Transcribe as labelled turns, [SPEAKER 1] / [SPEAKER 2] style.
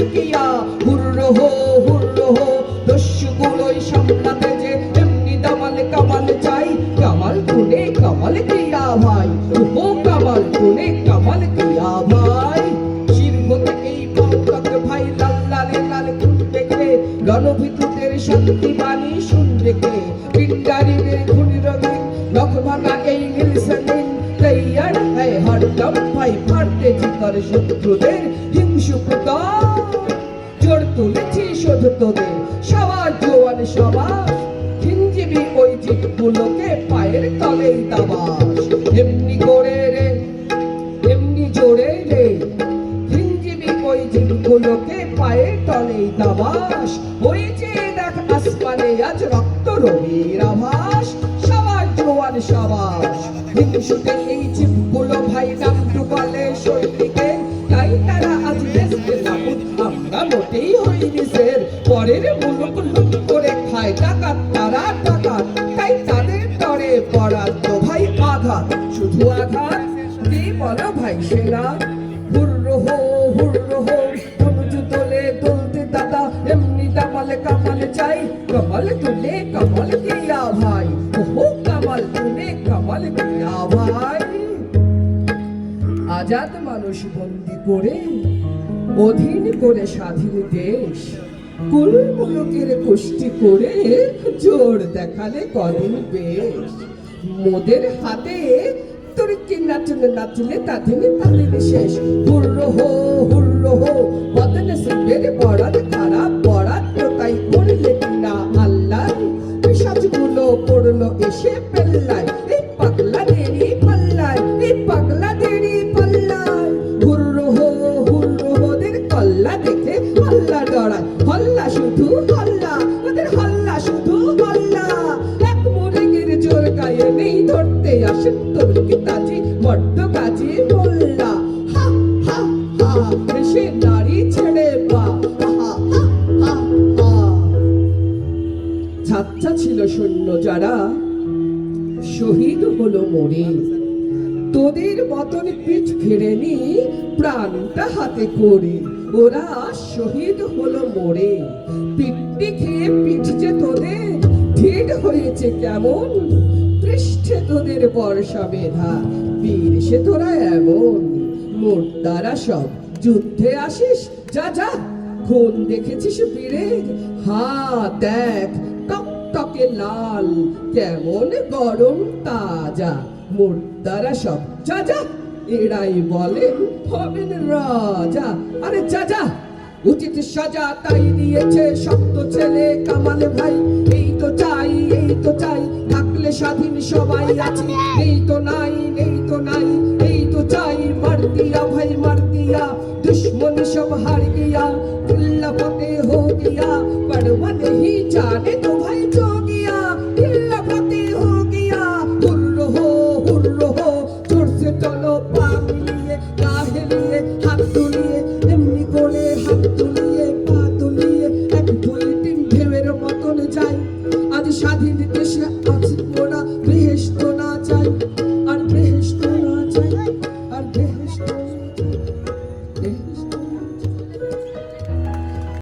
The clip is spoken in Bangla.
[SPEAKER 1] চমকিয়া হুর্র হো হুর্র হো, দস্যুগুলোই সামলাতে যে এমনি দামাল কামাল চাই। কামাল কোনে কামাল কিয়া ভাই ও কামাল কোনে কামাল কিয়া ভাই। শীর্ষ থেকেই ভাই, লাল লালে লাল দেখে রণভিতুদের শক্তি বাণী ফাড়তে জিকার শত্রুদের হিংসুকতা জোর তুলেছি শোধ তোদের, সবার জোয়ান সবাস হিঞ্জিবি ওই জিতগুলোকে পায়ের তলেই দাবাস। এমনি করে রে, এমনি জোরে রে। হিঞ্জিবি ওই জিতগুলোকে পায়ের তলেই দাবাস। ওই যে দেখ আসমানে আজ রক্ত রবির আভাস। সবার জোয়ান সবাস হিংসুতে সের পরের মুলুক করে খায় টাকা তারা টাকা তাই তাদের তরে বরাদ্দ, ভাই আঘাত। শুধু আঘাত? কি বলো ভাই সেনা হুর্র হো, হুর্র তুলতে দাদা, এমনি দামালে কামাল চাই। কমাল তুলে কমাল কিয়া ভাই। ওহো, কামাল তুলে কামাল কিয়া ভাই। আজাদ মানুষ বন্দি করে, অধীন করে স্বাধীন দেশ। কুল মুলুকের কুষ্টি করে জোর দেখালে কদিন বেশ। মোদের হাতে তোর কি নাচলে নাচলে তাদিনে তাদিনে শেষ। হুর্র হো হুর্র হো, বদন সিংহের বরাদ খারাপ বরাদ তো তাই করলে কিনা আল্লাহ? পিসাজগুলো পড়ল এসে পেল্লায়। নেই ধরতে আসেন তোর পিতাজি বড্ড কাজী মোল্লা। হেসে নারী ছেড়ে বা ছিল সৈন্য যারা। শহীদ হলো মরে। তোদের মতন পিঠ ফেরেনি, প্রাণটা হাতে করে। ওরা শহীদ হলো মরে। পিঠটি খেয়ে পিঠ যে তোদের ঢিড হয়েছে কেমন? পৃষ্ঠে তোদের বর্ষা বেধা বীর সে তোরা এমন মোর্দারা সব। যুদ্ধে আসিস, যা যা। খুন দেখেছিস বীরের হা দেখ, টকটকে লাল, কেমন গরম তাজা। মোর্দারা সব। যা যা। এরাই বলেন হবেন রাজা। আরে যা যা। উচিত সাজা তাই দিয়েছে সত্য ছেলে কামাল ভাই। সবাই আছি। এই তো নাই, নেই তো নাই, এই তো চাই মার দিয়া, ভাই মার দিয়া। দুশ্মন সব হার গিয়া কুল্লা ফতে হো গিয়া। পড়ওয়া নেহি জানে তো ভাই যোগিয়া কুল্লা ফতে হো গিয়া। হুর হো হুর হো জোর চলো পা নিয়ে কাহে নিয়ে, হাত তুলিয়ে, এমনি করে হাত তুলিয়ে, পা তুলিয়ে, এক বুলেটিন ঢেউয়ের মতন যাই। আজ স্বাধীন